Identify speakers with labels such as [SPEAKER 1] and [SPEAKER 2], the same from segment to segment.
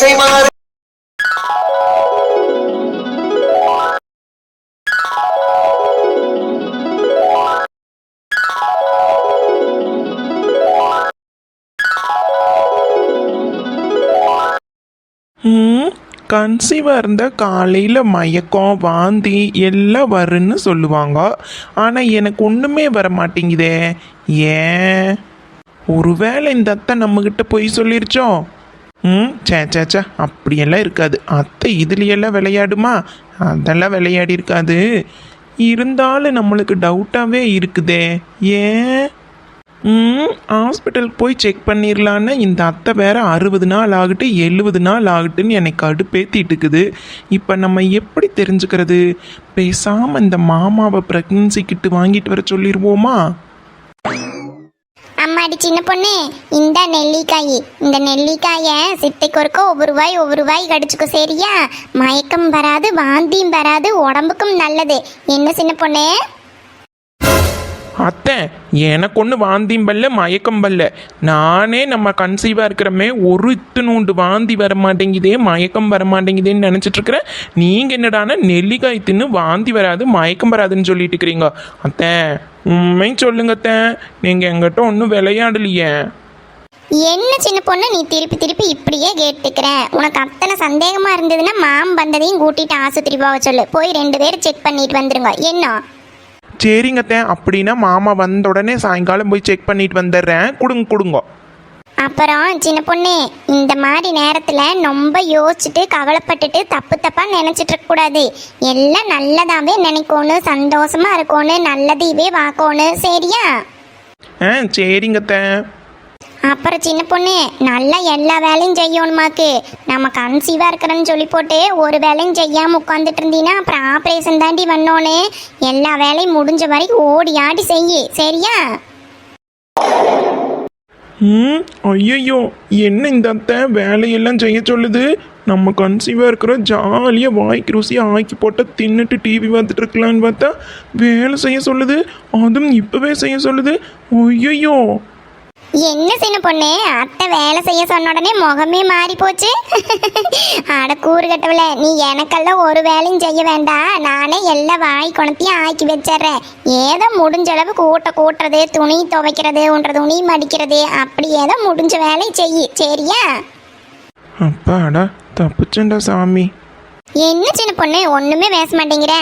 [SPEAKER 1] திசை மாறு
[SPEAKER 2] ம் கன்சீவாக இருந்தால் காலையில் மயக்கம் வாந்தி எல்லாம் வருன்னு சொல்லுவாங்க. ஆனால் எனக்கு ஒன்றுமே வர மாட்டேங்குதே ஏன்? ஒருவேளை இந்த அத்தை நம்மக்கிட்ட போய் சொல்லிருச்சோம் ம் சே சே சே அப்படியெல்லாம் இருக்காது. அத்தை இதுலையெல்லாம் விளையாடுமா? அதெல்லாம் விளையாடி இருக்காது. இருந்தாலும் நம்மளுக்கு டவுட்டாகவே இருக்குதே. ஏன்? ம் ஹாஸ்பிட்டலுக்கு போய் செக் பண்ணிடலான்னு இந்த அத்தை வேற அறுபது நாள் ஆகட்டு எழுபது நாள் ஆகட்டுன்னு எனக்கு அடுப்பேத்திட்டு இருக்குது. இப்போ நம்ம எப்படி தெரிஞ்சுக்கிறது? பேசாமல் இந்த மாமாவை ப்ரெக்னன்சி கிட்டு வாங்கிட்டு வர சொல்லிடுவோமா
[SPEAKER 3] அம்மாடி சின்ன பொண்ணு. இந்த நெல்லிக்காய். இந்த நெல்லிக்காயை சித்தை ஒருக்க ஒவ்வொரு வாய் ஒவ்வொரு வாய் கடிச்சுக்கோ சரியா? மயக்கம் வராது வாந்தியும் வராது உடம்புக்கும் நல்லது. என்ன சின்ன பொண்ணு?
[SPEAKER 2] அத்தை எனக்கு ஒன்று வாந்தியும் பல்ல மயக்கம் பல்ல. நானே நம்ம கன்சீவாக இருக்கிறமே ஒரு இத்துணூண்டு வாந்தி வர மாட்டேங்குதே மயக்கம் வர மாட்டேங்குதேன்னு நினச்சிட்ருக்கிறேன் நீங்கள் என்னடானா நெல்லிக்காய் தின்னு வாந்தி வராது மயக்கம் வராதுன்னு சொல்லிட்டு இருக்கிறீங்க. அத்தை உண்மை சொல்லுங்க அத்தை நீங்கள் எங்கிட்ட ஒன்றும் விளையாடலையே.
[SPEAKER 3] என்ன சின்ன பொண்ணு நீ திருப்பி திருப்பி இப்படியே கேட்டுக்கிற? உனக்கு அத்தனை சந்தேகமாக இருந்ததுன்னா மாம் வந்ததையும் கூட்டிட்டு ஆஸ்பத்திரி போக சொல்லு. போய் ரெண்டு பேரும் செக் பண்ணிட்டு வந்துருங்க. என்ன?
[SPEAKER 2] சரிங்க அத்தை அப்படின்னா மாமா வந்த உடனே சாயங்காலம் போய் செக் பண்ணிட்டு வந்துடுறேன். கொடுங்க கொடுங்க.
[SPEAKER 3] அப்புறம் சின்ன பொண்ணு இந்த மாதிரி நேரத்தில் ரொம்ப யோசிச்சுட்டு கவலைப்பட்டுட்டு தப்பு தப்பாக நினச்சிட்டு இருக்கக்கூடாது எல்லாம் நல்லதாகவே நினைக்கணும் சந்தோஷமா இருக்கணும் நல்லதையவே பார்க்கணும். சரியா?
[SPEAKER 2] ஆ சரிங்க
[SPEAKER 3] அப்புறம் சின்ன பொண்ணு நல்லா எல்லா வேலையும் செய்யணுமாக்கு. நம்ம கன்சீவாக இருக்கிறேன்னு சொல்லி போட்டு ஒரு வேலையும் செய்யாமல் உட்காந்துட்டு இருந்தீங்கன்னா அப்புறம் ஆப்ரேஷன் தாண்டி வந்தோன்னு எல்லா வேலையும் முடிஞ்ச வரைக்கும் ஓடி ஆடி செய்யி. சரியா?
[SPEAKER 2] ம் ஐயையோ என்ன இந்த அத்தை வேலையெல்லாம் செய்ய சொல்லுது? நம்ம கன்சீவாக இருக்கிற ஜாலியாக வாய்க்கு ருசியாக ஆக்கி போட்டு தின்னுட்டு டிவி பார்த்துட்டு இருக்கலான்னு பார்த்தா வேலை செய்ய சொல்லுது. அதுவும் இப்போவே செய்ய சொல்லுது. ஐயையோ
[SPEAKER 3] என்ன சின்ன பொண்ணு? அத்தை வேலை செய்ய சொன்ன உடனே முகமே மாறி போச்சு. அட கூறு கட்டவல நீ எனக்கெல்லாம் ஒரு வேலையும் செய்ய வேண்டாம். நானே எல்லா வாய் குணத்தையும் ஆக்கி வச்சிடுறேன். ஏதோ முடிஞ்ச அளவு கூட்ட கூட்டுறது துணி துவைக்கிறது உன்ற துணி மடிக்கிறது அப்படி ஏதோ முடிஞ்ச வேலையை செய்யி. சரியா?
[SPEAKER 2] அப்பாடா தப்புச்சண்டா சாமி.
[SPEAKER 3] என்ன சின்ன பொண்ணு ஒண்ணுமே பேச மாட்டேங்கிற.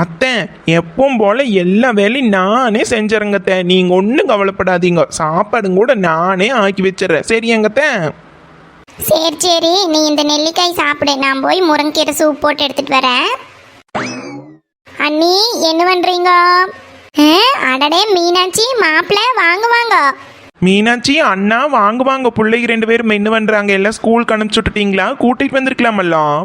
[SPEAKER 2] அத்தை எப்பவும் போல எல்லா வேலையும் நானே செஞ்சுறேங்கத்த. நீங்கள் ஒன்றும் கவலைப்படாதீங்க. சாப்பாடும் கூட நானே ஆக்கி வச்சிடுறேன். சரியாங்கத்த
[SPEAKER 3] சரி சரி. நீ இந்த நெல்லிக்காய் சாப்பிடு. நான் போய் முருங்கீரை சூப் போட்டு எடுத்துட்டு வரேன். அண்ணி என்ன பண்றீங்க? அடடே மீனாட்சி மாப்பிள்ள வாங்க வாங்க.
[SPEAKER 2] மீனாட்சி அண்ணா வாங்க வாங்க. பிள்ளைங்க ரெண்டு பேரும் என்ன பண்ணுறாங்க எல்லாம் ஸ்கூலுக்கு அனுப்பிச்சு விட்டுட்டீங்களா? கூட்டிகிட்டு வந்திருக்கலாமல்லாம்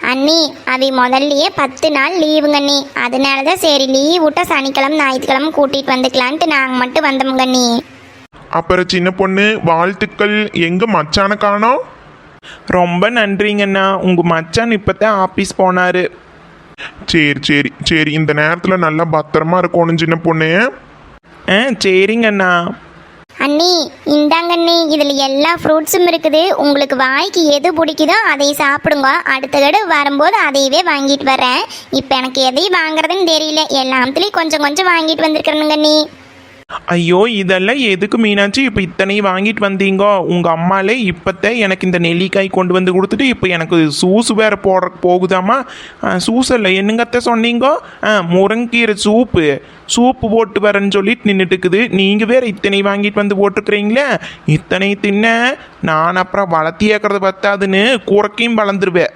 [SPEAKER 3] அண்ணி அவி முதல்லயே பத்து நாள் லீவுங்க அண்ணி. அதனால தான் சரி லீவ் விட்டா சனிக்கிழமை ஞாயிற்றுக்கிழமை கூட்டிட்டு வந்துக்கலான்ட்டு நாங்கள் மட்டும் வந்தோமுங்க அண்ணி.
[SPEAKER 4] அப்புறம் சின்ன பொண்ணு வாழ்த்துக்கள். எங்க மச்சான காணோம்?
[SPEAKER 2] ரொம்ப நன்றிங்கண்ணா உங்கள் மச்சான் இப்போ தான் ஆஃபீஸ் போனார்.
[SPEAKER 4] சரி சரி சரி. இந்த நேரத்துல நல்லா பத்திரமா இருக்கணும் சின்ன பொண்ணு.
[SPEAKER 2] ஆ சரிங்கண்ணா
[SPEAKER 3] அண்ணி இந்தாங்க அண்ணி இதில் எல்லா ஃப்ரூட்ஸும் இருக்குது. உங்களுக்கு வாய்க்கு எது பிடிக்குதோ அதை சாப்பிடுங்க. அடுத்த தடவை வரும்போது அதையவே வாங்கிட்டு வரேன். இப்போ எனக்கு எதையும் வாங்குறதுன்னு தெரியல. எல்லாத்துலேயும் கொஞ்சம் கொஞ்சம் வாங்கிட்டு வந்திருக்கிறேனுங்க அண்ணி.
[SPEAKER 2] ஐயோ இதெல்லாம் எதுக்கு மீனாட்சி? இப்போ இத்தனை வாங்கிட்டு வந்தீங்கோ. உங்கள் அம்மாலே இப்போத்தே எனக்கு இந்த நெல்லிக்காய் கொண்டு வந்து கொடுத்துட்டு இப்போ எனக்கு சூஸ் வேறு போடுற போகுதாம்மா? சூஸ் இல்லை. என்னங்கத்த சொன்னீங்கோ? ஆ முருங்கீரை சூப்பு. சூப்பு போட்டு வரேன்னு சொல்லிட்டு நின்றுட்டு இருக்குது நீங்கள் வேறு இத்தனை வாங்கிட்டு வந்து போட்டுருக்குறீங்களே? இத்தனை தின்ன நான் அப்புறம் வளர்த்தி ஏக்கிறது பத்தாதுன்னு குறைக்கையும் வளர்ந்துருவேன்.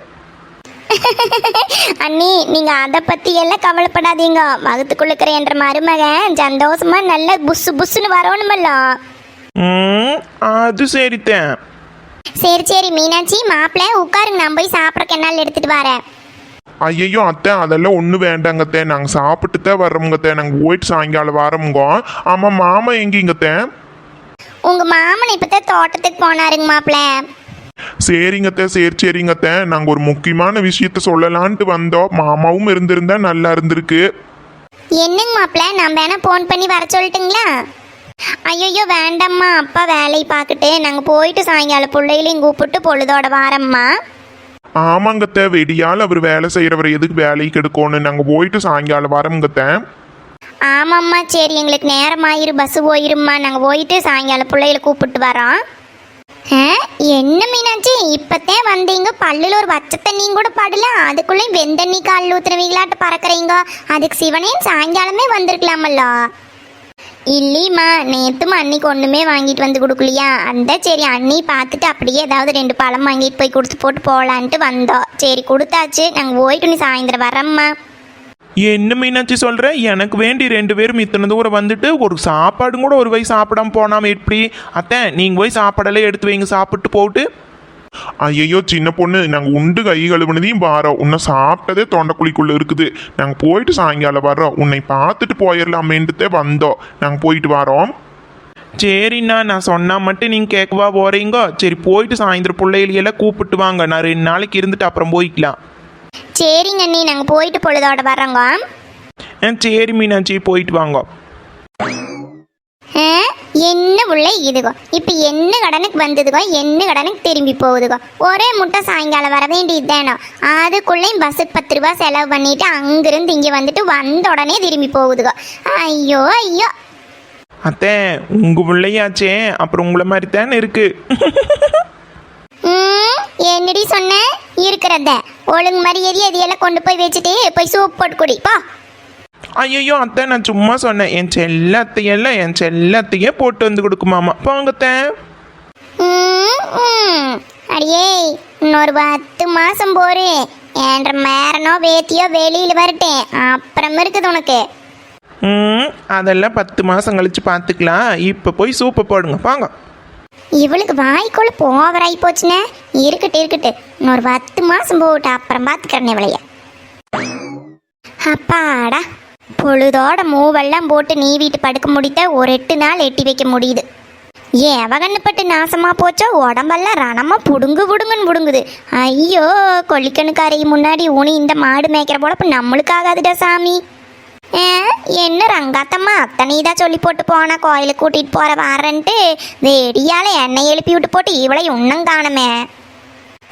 [SPEAKER 3] அண்ணி நீங்கள் அதை பற்றி எல்லாம் கவலைப்படாதீங்க. வகுத்துக்குள்ளுக்கிற என்ற மருமகன் சந்தோஷமா நல்ல புஸ்ஸு புஸ்ஸுன்னு வரணுமல்ல.
[SPEAKER 2] ம் அது சரித்தேன்
[SPEAKER 3] சரி சரி மீனாட்சி மாப்பிள்ளை உட்காருங்க. நான் போய் சாப்பிட்றக்கு என்னால் எடுத்துட்டு வரேன்.
[SPEAKER 4] ஐயோ அத்தை அதெல்லாம் ஒன்றும் வேண்டாங்கத்தே நாங்கள் சாப்பிட்டு தான் வர்றோமுங்கத்தே நாங்கள் போயிட்டு சாயங்காலம் வரோமுங்க ஆமாம் மாமா எங்கேங்கத்தே
[SPEAKER 3] உங்கள் மாமன் இப்போ தான் தோட்டத்துக்கு போனாருங்க மாப்பிள்ளை.
[SPEAKER 4] சரிங்கத்தே சரி சரிங்கத்தே நாங்கள் ஒரு முக்கியமான விஷயத்த சொல்லலான்ட்டு வந்தோம். மாமாவும் இருந்திருந்தா நல்லா இருந்திருக்கு.
[SPEAKER 3] என்னங்க மாப்பிள்ள நான் வேணா ஃபோன் பண்ணி வர சொல்லட்டுங்களா? ஐயோ வேண்டாம்மா. அப்பா வேலையை பார்த்துட்டு நாங்கள் போயிட்டு சாயங்காலம் பிள்ளைகளையும் கூப்பிட்டு பொழுதோட வாரம்மா.
[SPEAKER 4] ஆமாங்கத்த வெடியால் அவர் வேலை செய்கிறவர் எதுக்கு வேலைக்கு எடுக்கணும் நாங்கள் போயிட்டு சாயங்காலம் வரோங்கத்த
[SPEAKER 3] ஆமாம்மா சரி எங்களுக்கு நேரம் ஆயிரு பஸ் போயிரும்மா. நாங்கள் போயிட்டு சாயங்காலம் பிள்ளைகளை கூப்பிட்டு வரோம். என்ன மீனாட்சி? இப்பத்தே வந்தீங்க. பல்லுல ஒரு பச்சை தண்ணியும் கூட படல. அதுக்குள்ளேயும் வெந்தண்ணி கால் ஊத்துறவீங்களாட்டு பறக்குறீங்க. அதுக்கு சிவனையும் சாயங்காலமே வந்திருக்கலாமல்ல. இல்லைம்மா நேத்தும் அன்னைக்கு ஒன்றுமே வாங்கிட்டு வந்து கொடுக்கலையா? அந்த சரி அண்ணி பார்த்துட்டு அப்படியே ஏதாவது ரெண்டு பழம் வாங்கிட்டு போய் கொடுத்து போட்டு போகலான்ட்டு வந்தோம். சரி கொடுத்தாச்சு. நாங்கள் போயிட்டு நீ சாயந்தரம் வரம்மா
[SPEAKER 2] என்ன மீனாட்சி சொல்ற? எனக்கு வேண்டி ரெண்டு பேரும் இத்தனை தூரம் வந்துட்டு ஒரு சாப்பாடு கூட ஒரு வயசு சாப்பிடாம போனாம எப்படி? அத்தை நீங்க போய் சாப்பாடெல்லாம் எடுத்து வைங்க சாப்பிட்டு போட்டு.
[SPEAKER 4] ஐயையோ சின்ன பொண்ணு நாங்கள் உண்டு கை கழுவுனதையும் பாரோம் உன்னை சாப்பிட்டதே தொண்டைக்குழிக்குள்ள இருக்குது. நாங்கள் போயிட்டு சாயங்காலம் வர்றோம். உன்னை பார்த்துட்டு போயிடலாமேன்ட்டுதே வந்தோம். நாங்கள் போயிட்டு வரோம்.
[SPEAKER 2] சரிண்ணா நான் சொன்னா மட்டும் நீங்க கேட்கவா போறீங்க? சரி போயிட்டு சாயந்தரம் பிள்ளைகளையெல்லாம் கூப்பிட்டு வாங்க. நான் ரெண்டு நாளைக்கு இருந்துட்டு அப்புறம் போய்க்கலாம்.
[SPEAKER 3] சரிங்க அண்ணி நாங்கள் போயிட்டு பொழுதோட வர்றோங்க.
[SPEAKER 2] ஆ சரி மீனாட்சி போயிட்டு வாங்க.
[SPEAKER 3] ஆ, என்ன உள்ள இதுகோ? இப்போ என்ன கடனுக்கு வந்ததுகோ? என்ன கடனுக்கு திரும்பி போகுதுகோ? ஒரே முட்டை சாயங்காலம் வர வேண்டியது தானோ? அதுக்குள்ளேயும் பஸ்ஸுக்கு பத்து ரூபா செலவு பண்ணிட்டு அங்கிருந்து இங்கே வந்துட்டு வந்த உடனே திரும்பி போகுதுகோ. ஐயோ ஐயோ.
[SPEAKER 2] அத்தை உங்க பிள்ளையாச்சே அப்புறம் உங்களை மாதிரி தானே இருக்கு.
[SPEAKER 3] ம், என்னடி சொன்ன? இருக்கிறத. ஒழுங்கு மரியாதை எதையெல்லாம் கொண்டு போய் வச்சுட்டு போய் சூப் போட்டு குடி போ.
[SPEAKER 2] ஐயோ அத்தை நான் சும்மா சொன்னேன். என் செல்ல அத்தையெல்லாம் என் செல்ல அத்தையே போட்டு வந்து கொடுக்குமாமா. போங்கத்தே.
[SPEAKER 3] அடியே இன்னொரு பத்து மாசம் போரு என்ற மேரனோ வேத்தியோ வெளியில வரட்டேன். அப்புறம் இருக்குது உனக்கு.
[SPEAKER 2] ம் அதெல்லாம் பத்து மாதம் கழிச்சு பார்த்துக்கலாம். இப்போ போய் சூப்பை போடுங்க. வாங்க
[SPEAKER 3] இவளுக்கு வாய்க்குள்ள போவராகி போச்சுனே. இருக்கட்டு இருக்கட்டு. இன்னொரு பத்து மாசம் போகட்டும். அப்புறம் பார்த்துக்கிறேன் இவளைய. அப்பாடா. பொழுதோட மூவெல்லாம் போட்டு நீ வீட்டு படுக்க முடித்த ஒரு எட்டு நாள் எட்டி வைக்க முடியுது. எவகண்ணப்பட்டு நாசமாக நாசமா போச்சோ? உடம்பெல்லாம் ரணமா புடுங்கு புடுங்குன்னு புடுங்குது. ஐயோ கொல்லிக்கணுக்காரையும் முன்னாடி ஊனி இந்த மாடு மேய்க்கிற பொழப்பு நம்மளுக்கு ஆகாதுடா சாமி. என்ன ரங்காத்தம்மா அத்தனை இதாக சொல்லி போட்டு போனா கோயிலுக்கு கூட்டிட்டு போற வாரன்ட்டு வெடியால எண்ணெய் எழுப்பி விட்டு போட்டு இவளை இன்னும் காணுமே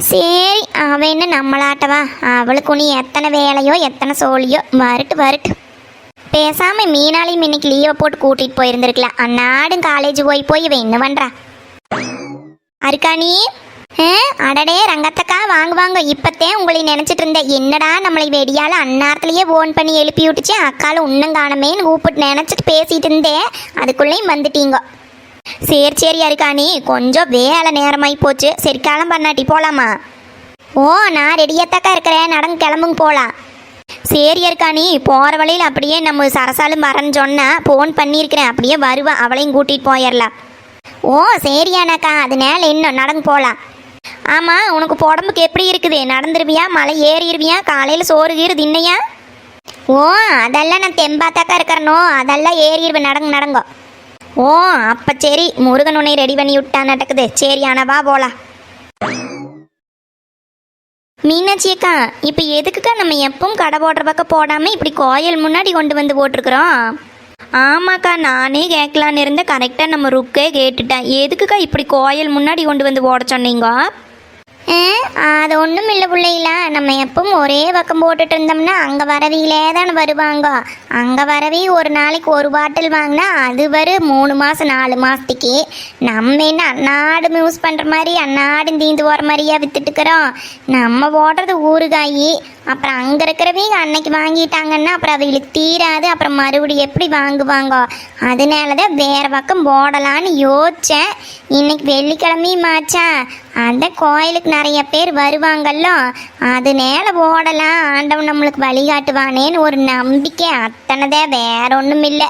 [SPEAKER 3] சரி அவன் என்ன நம்மளாட்டவா அவளுக்கு நீ எத்தனை வேலையோ எத்தனை சோழியோ வரட்டு வரட்டு பேசாம மீனாலையும் இன்னைக்கு லீவை போட்டு கூட்டிட்டு போயிருந்திருக்கலாம் அந்நாடும் காலேஜ் போய் போய் இவ என்ன பண்றா அருக்காணி அடடே ரங்கத்தக்கா வாங்க வாங்க. இப்பத்தே உங்களை நினைச்சிட்டு இருந்தேன். என்னடா நம்மளை வெடியால் அந்நேரத்துலயே ஃபோன் பண்ணி எழுப்பி விட்டுச்சு? அக்கால உன்னும் காணமேன்னு கூப்பிட்டு நினச்சிட்டு பேசிட்டு இருந்தேன். அதுக்குள்ளேயும் வந்துட்டீங்க. சரி சரி அருக்காணி கொஞ்சம் வேலை நேரமாகி போச்சு. சரி கிளம்ப பண்ணாட்டி போகலாமா ஓ நான் ரெடியாத்தாக்கா இருக்கிறேன். நடந்து கிளம்புங்க போகலாம் சரி இருக்காணி போகிற வழியில் அப்படியே நம்ம சரசாலும் வரேன்னு சொன்னால் ஃபோன் பண்ணியிருக்கிறேன். அப்படியே வருவா. அவளையும் கூட்டிகிட்டு போயிடலாம் ஓ சரியானாக்கா. அதனால இன்னும். நடந்து போகலாம் ஆமாம் உனக்கு உடம்புக்கு எப்படி இருக்குது? நடந்துருவியா? மலை ஏறிடுவியா காலையில் சோறு கீறு தின்னையா? ஓ அதெல்லாம் நான் தெம்பாத்தாக்கா இருக்கிறனோ. அதெல்லாம் ஏறிடுவேன் நடங்க நடங்கோ. ஓ அப்போ சரி முருகன் உன்னை ரெடி பண்ணி விட்டா நடக்குது. சரி ஆனவா போலாம். மீனாட்சி அக்கா இப்போ எதுக்குக்கா நம்ம எப்பவும் கடை போடுற பக்கம் போடாமல் இப்படி கோயில் முன்னாடி கொண்டு வந்து போட்டிருக்கிறோம்? ஆமாக்கா நானே கேட்கலான்னு இருந்தேன். கரெக்டாக நம்ம ருக்கே கேட்டுட்டேன். எதுக்குக்கா இப்படி கோயில் முன்னாடி கொண்டு வந்து போட சொன்னீங்க? அது ஒன்றும் இல்லை பிள்ளைங்களா நம்ம எப்பவும் ஒரே பக்கம் போட்டுட்டு இருந்தோம்னா அங்கே வரவியிலே தானே வருவாங்க. அங்கே வரவி ஒரு நாளைக்கு ஒரு பாட்டில் வாங்கினா அது வரும் மூணு மாதம் நாலு மாதத்துக்கு நம்ம என்ன அன்னாடும் யூஸ் பண்ணுற மாதிரி அன்னாடும் தீந்து போகிற மாதிரியா விற்றுட்டுக்கிறோம் நம்ம போடுறது ஊறுகாய் அப்புறம் அங்கே இருக்கிறவங்க அன்னைக்கு வாங்கிட்டாங்கன்னா அப்புறம் அவங்களுக்கு தீராது. அப்புறம் மறுபடியும் எப்படி வாங்குவாங்க? அதனால தான் வேறு பக்கம் போடலான்னு யோசித்தேன் இன்னைக்கு வெள்ளிக்கிழமையும் ஆச்சா. அந்த கோயிலுக்கு நிறைய பேர் வருவாங்கல்லோ. அதனால போடலாம். ஆண்டவன் நம்மளுக்கு வழிகாட்டுவானேன்னு ஒரு நம்பிக்கை. அத்தனைதான். வேற ஒன்றும் இல்லை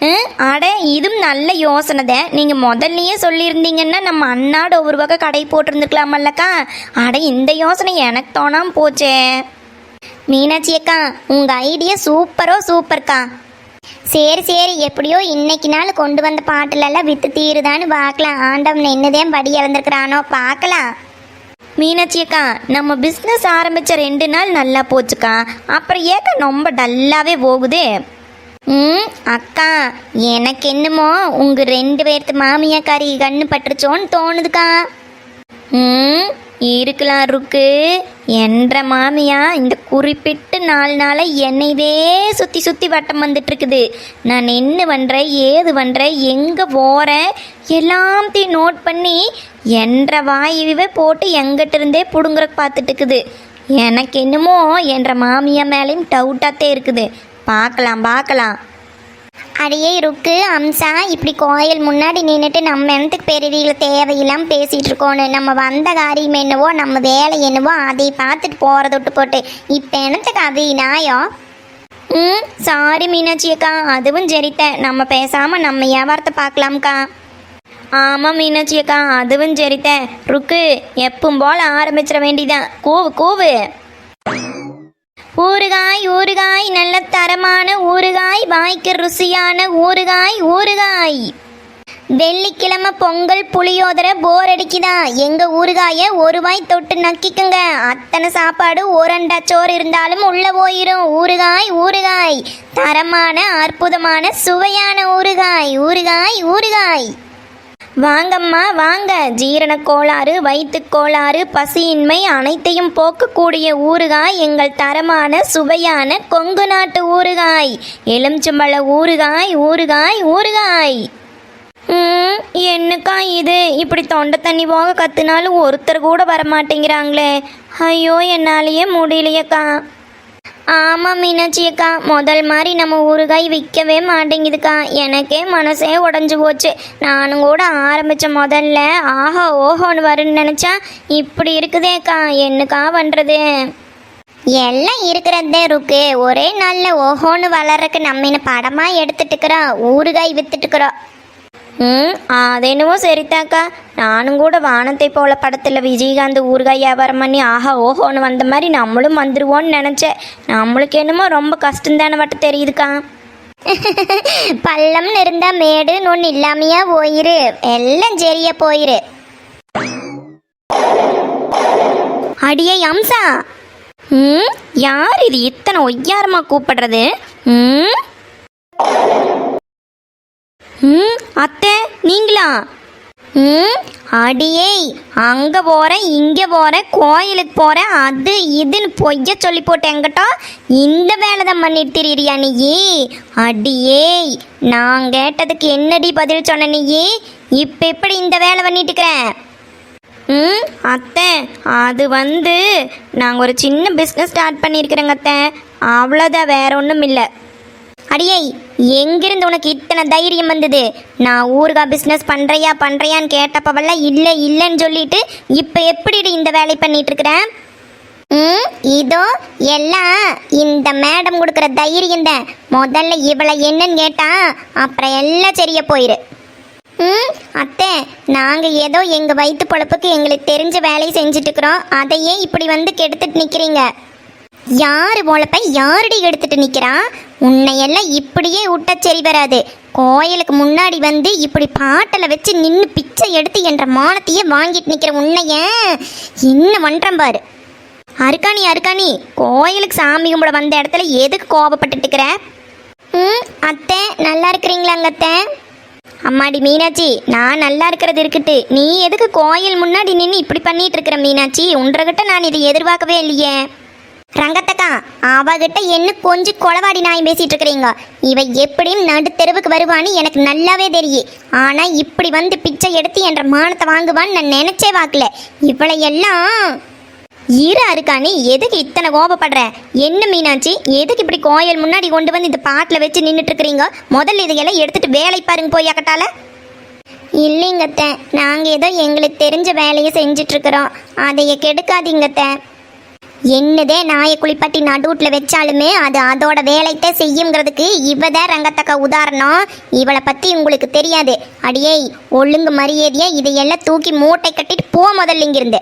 [SPEAKER 1] அட இதுவும் நல்ல யோசனை தான் நீங்கள் முதல்லயே சொல்லியிருந்தீங்கன்னா நம்ம அண்ணாடு ஒவ்வொரு வகை கடை போட்டிருந்துக்கலாமல்லக்கா அட இந்த யோசனை எனக்கு தோணாமல் போச்சே.
[SPEAKER 3] மீனாட்சி அக்கா உங்கள் ஐடியா சூப்பரோ சூப்பர்க்கா. சரி சரி எப்படியோ இன்னைக்கு நாள் கொண்டு வந்த பாட்டிலெல்லாம் வித்து தீருதான்னு பார்க்கலாம். ஆண்டவன் என்னதான் படி இறந்துருக்குறானோ பார்க்கலாம்.
[SPEAKER 1] மீனாட்சி அக்கா நம்ம பிஸ்னஸ் ஆரம்பித்த ரெண்டு நாள் நல்லா போச்சுக்கா. அப்புறம் ஏக்கா ரொம்ப டல்லாகவே போகுது?
[SPEAKER 3] ம் அக்கா எனக்கு என்னமோ உங்கள் ரெண்டு பேர்த்து மாமியாக்காரி கண்ணு பட்டுருச்சோன்னு தோணுதுக்கா. ம் இருக்கலாம் இருக்கு என்ற மாமியா இந்த குறிப்பிட்ட நாலு நாளாக என்னையவே சுற்றி சுற்றி வட்டம் வந்துட்டுருக்குது நான் என்ன பண்ணுறேன் ஏது பண்ணுறேன் எங்கே போகிறேன் எல்லாத்தையும் நோட் பண்ணி என்ற வாயுவே போட்டு எங்கிட்ட இருந்தே பிடுங்குறக்கு பார்த்துட்டு இருக்குது எனக்கு என்னமோ என்ற மாமியா மேலேயும் டவுட்டாகத்தே இருக்குது. பார்க்கலாம் பார்க்கலாம்.
[SPEAKER 5] அடியே ருக்கு அம்சா இப்படி கோயில் முன்னாடி நின்றுட்டு நம்ம என்னத்துக்கு பெரியவீங்கள தேவையில்லாம பேசிகிட்டு இருக்கோன்னு நம்ம வந்த காரியம் என்னவோ நம்ம வேலை என்னவோ அதை பார்த்துட்டு போகிறத விட்டு போட்டு இப்போ என்னத்துக்கு அது நியாயம்
[SPEAKER 3] ம் சாரி மீனாட்சி அக்கா. அதுவும் சரித்தேன் நம்ம பேசாமல் நம்ம வியாபாரத்தை பார்க்கலாம்க்கா. ஆமாம் மீனாட்சி அக்கா. அதுவும் சரித்தேன் ருக்கு எப்பவும் போல் ஆரம்பிச்சிட வேண்டிதான் கூவு கூவு. ஊறுகாய் ஊறுகாய் நல்ல தரமான ஊறுகாய் வாய்க்கு ருசியான ஊறுகாய் ஊறுகாய். வெள்ளிக்கிழமை பொங்கல் புளியோதரை போர் அடிக்குதா? எங்கள் ஊறுகாய ஒரு வாய் தொட்டு நக்கிக்குங்க. அத்தனை சாப்பாடு ஓரண்டா சோறு இருந்தாலும் உள்ள போயிரும். ஊறுகாய் ஊறுகாய். தரமான அற்புதமான சுவையான ஊறுகாய். ஊறுகாய் ஊறுகாய். வாங்கம்மா வாங்க. ஜீரண கோளாறு வயிற்று கோளாறு பசியின்மை அனைத்தையும் போக்கக்கூடிய ஊறுகாய் எங்கள் தரமான சுவையான கொங்கு நாட்டு ஊறுகாய். எலுமிச்சம்பழ ஊறுகாய் ஊறுகாய் ஊறுகாய். என்னக்கா இது? இப்படி தொண்டை தண்ணி போக கத்துனாலும் ஒருத்தர் கூட வரமாட்டேங்கிறாங்களே. ஐயோ என்னாலேயே முடியலையேக்கா. ஆமாம் மீனாட்சி அக்கா. முதல் மாதிரி நம்ம ஊறுகாய் விற்கவே மாட்டேங்குதுக்கா. எனக்கே மனசே உடஞ்சி போச்சு. நானும் கூட ஆரம்பித்த முதல்ல ஆஹா ஓஹோன்னு வரும்னு நினச்சா இப்படி இருக்குதேக்கா என்னக்கா பண்ணுறது
[SPEAKER 5] எல்லாம் இருக்கிறதே இருக்கு ஒரே நாளில் ஓஹோன்னு வளர்றக்கு நம்ம என்ன படமா எடுத்துட்டுக்கிறோம் ஊறுகாய் விற்றுட்டுக்கிறோம்
[SPEAKER 3] ம் அது என்னவோ சரிதாக்கா. நானும் கூட வானத்தை போல படத்தில் விஜயகாந்த் ஊறுகாய் வியாபாரம் பண்ணி ஆஹா ஓஹோன்னு வந்த மாதிரி நம்மளும் வந்துடுவோன்னு நினச்சேன். நம்மளுக்கு என்னமோ ரொம்ப கஷ்டம்தானே வட்ட தெரியுதுக்கா.
[SPEAKER 5] பள்ளம்னு இருந்தா மேடுன்னு ஒன்று இல்லாமையா போயிரு. எல்லாம் சரியா போயிரு.
[SPEAKER 3] அடியே அம்சா ம்? யார் இது? இத்தனை ஒய்யாரமா கூப்பிடுறது? ம்? ம்? அத்தை நீங்களா? ம்? அடியே அங்கே போகிறேன் இங்கே போகிறேன் கோயிலுக்கு போகிறேன் அது இதுன்னு பொய்ய சொல்லி போட்டு எங்கிட்டோ இந்த வேலை தான் பண்ணிட்டு திரியிறியா நீ அடியே நான் கேட்டதுக்கு என்னடி பதில் சொன்ன நீ இப்போ எப்படி இந்த வேலை பண்ணிட்டு இருக்கிறேன் ம் அத்தை அது வந்து நாங்கள் ஒரு சின்ன பிஸ்னஸ் ஸ்டார்ட் பண்ணியிருக்கிறேங்க அத்தை. அவ்வளோதான் வேற ஒன்றும் இல்லை அடியை எங்கிருந்து உனக்கு இத்தனை தைரியம் வந்தது? நான் ஊறுகாய் பிஸ்னஸ் பண்ணுறையா பண்ணுறையான்னு கேட்டப்பவெல்லாம் இல்லை இல்லைன்னு சொல்லிட்டு இப்போ எப்படி இந்த வேலை பண்ணிட்டு இருக்கிறேன்
[SPEAKER 5] ம் இதோ எல்லாம் இந்த மேடம் கொடுக்குற தைரியம் தான். முதல்ல இவளை என்னன்னு கேட்டா அப்புறம் எல்லாம் சரியா போயிரு. ம் அத்தை நாங்கள் ஏதோ எங்கள் வயிற்று பொழப்புக்கு எங்களுக்கு தெரிஞ்ச வேலையை செஞ்சுட்டுக்கிறோம் அதையே இப்படி வந்து கெடுத்துட்டு நிற்கிறீங்க யார் பொழப்பை? யாரடி எடுத்துட்டு நிற்கிறா உன்னையெல்லாம் இப்படியே விட்டா சரி வராது. கோயிலுக்கு முன்னாடி வந்து இப்படி பாட்டில் வச்சு நின்று பிச்சை எடுத்து என்ற மானத்தையே வாங்கிட்டு நிற்கிற உன்னைய என்ன பண்ணுறேன் பாரு. அருக்காணி அருக்காணி கோயிலுக்கு சாமி கும்பிட வந்த இடத்துல எதுக்கு கோபப்பட்டுட்டு இருக்கிற? ம் அத்தை நல்லா இருக்கிறீங்களாங்க அத்தை? அம்மாடி மீனாட்சி நான் நல்லா இருக்கிறது இருக்கட்டு. நீ எதுக்கு கோயில் முன்னாடி நின்று இப்படி பண்ணிட்டு இருக்கிற மீனாட்சி? உன்றகிட்ட நான் இதை எதிர்பார்க்கவே இல்லையே. ரங்கத்தக்கா அவகிட்ட என்ன கொஞ்சம் கொலவாடி நாயம் பேசிட்டு இருக்கிறீங்க? இவ எப்படியும் நடுத்தெருவுக்கு வருவான்னு எனக்கு நல்லாவே தெரியும் ஆனா இப்படி வந்து பிச்சை எடுத்து என்ற மானத்தை வாங்குவான்னு நான் நினைச்சே பார்க்கல இவளை எல்லாம் இரு இருக்கானே எதுக்கு இத்தனை கோபப்படுற? என்ன மீனாட்சி எதுக்கு இப்படி கோயில் முன்னாடி கொண்டு வந்து இந்த பாட்டில் வச்சு நின்றுட்டு இருக்கிறீங்க? முதல்ல இதையெல்லாம் எடுத்துட்டு வேலை பாருங்க போய் அக்கட்டால. இல்லைங்கத்த நாங்கள் ஏதோ எங்களுக்கு தெரிஞ்ச வேலையை செஞ்சிட்ருக்குறோம் இருக்கிறோம். அதைய கெடுக்காதீங்கத்த என்னதே நாயை குளிப்பாட்டி நடுவுட்டில் வச்சாலுமே அது அதோட வேலைத்தை செய்யுங்கிறதுக்கு இவதான் ரங்கத்தக்க உதாரணம். இவளை பற்றி உங்களுக்கு தெரியாது. அடியே ஒழுங்கு மரியாதையா இதையெல்லாம் தூக்கி மூட்டை கட்டிட்டு போ முதல்ல இங்கிருந்து